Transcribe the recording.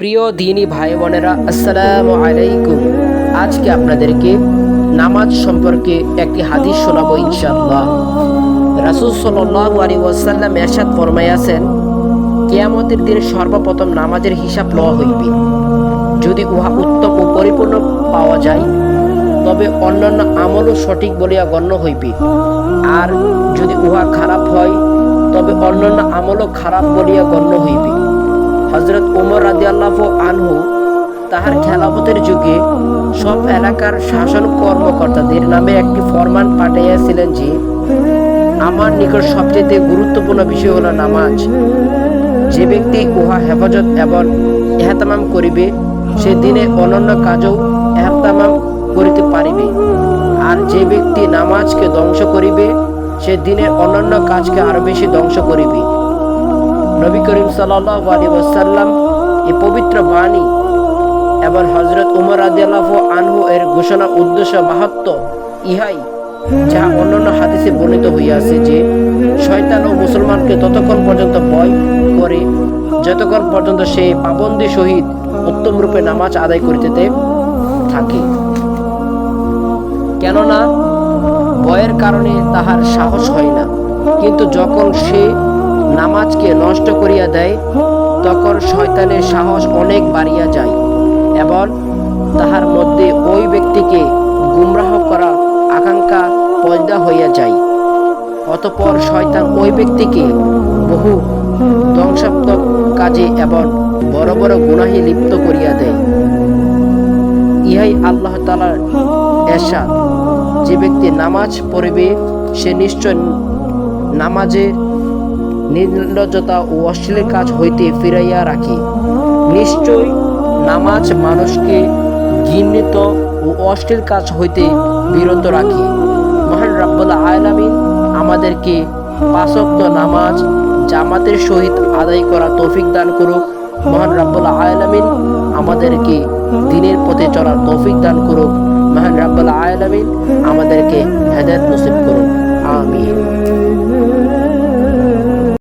প্রিয় দিনী ভাই বোনেরা আসসালামু আলাইকুম। আজকে আপনাদেরকে নামাজ সম্পর্কে একটি হাদিস শোনাবো ইনশাআল্লাহ। রাসূল সাল্লাল্লাহু আলাইহি ওয়াসাল্লাম এরশাদ ফরমাইয়াছেন কিয়ামতের দিন সর্বপ্রথম নামাজের হিসাব লওয়া হইবে। যদি উহা উত্তম ও পরিপূর্ণ পাওয়া যায়, তবে অন্যান্য আমলও সঠিক বলিয়া গণ্য হইবে। আর যদি উহা খারাপ হয়, তবে অন্যান্য আমলও খারাপ বলিয়া গণ্য হইবে। হজরত উমর রাদিয়াল্লাহ আনহু তাহার খেলাফতের যুগে সব এলাকার শাসন কর্মকর্তাদের নামে একটি ফরমান পাঠাইয়াছিলেন যে, আমার নিকট সবচেয়ে গুরুত্বপূর্ণ বিষয় হলো নামাজ। যে ব্যক্তি উহা হেফাজত এবং এহতামাম করিবে, সে দিনে অনন্য কাজও এহতামাম করিতে পারিবে। আর যে ব্যক্তি নামাজকে ধ্বংস করিবে, সে দিনের অন্যান্য কাজকে আরও বেশি ধ্বংস করিবে। নবী করিম সাল্লাহ ওসাল্লাম এই পবিত্র বাণী এবং হজরত উমর আদিয়াল্লাহ আনহু এর ঘোষণা উদ্দেশ্য মাহাত্ম ইহাই, যাহা অন্যান্য হাদিসে বর্ণিত হইয়াছে যে, শয়তান ও মুসলমানকে ততক্ষণ পর্যন্ত ভয় করে, যতক্ষণ পর্যন্ত সে পাবন্দি সহিত উত্তম রূপে নামাজ আদায় করিতে থাকে। কেননা, ভয়ের কারণে তাহার সাহস হয় না। কিন্তু যখন সে নামাজকে নষ্ট করিয়া দেয়, তখন শয়তানের সাহস অনেক বাড়িয়া যায় এবং তাহার মধ্যে ওই ব্যক্তিকে গুমরাহ করা আকাঙ্ক্ষা পয়দা হইয়া যায়। অতপর শয়তান ওই ব্যক্তিকে বহু ধ্বংসাত্মক কাজে এবং বড় বড় গুনাহে লিপ্ত করিয়া দেয়। ইহাই আল্লাহ তালার এরশাদ। যে ব্যক্তি নামাজ পড়িবে, সে নিশ্চয় নামাজের নির্লজ্জতা ও অশ্লীল কাজ হইতে ফিরাইয়া রাখি। নিশ্চয় নামাজ মানুষকে ঘৃণিত ও অশ্লীল কাজ হইতে বিরত রাখি। মহান রাব্বুল্লাহ আলামিন আমাদেরকে পাঁচক্ত নামাজ জামাতের সহিত আদায় করা তৌফিক দান করুক। মহান রাব্বুল্লাহ আলামিন আমাদেরকে দিনের পথে চলার তৌফিক দান করুক। মহান রাব্বুল্লাহ আলামিন আমাদেরকে হেদায়ত নসিব করুক। আমিন।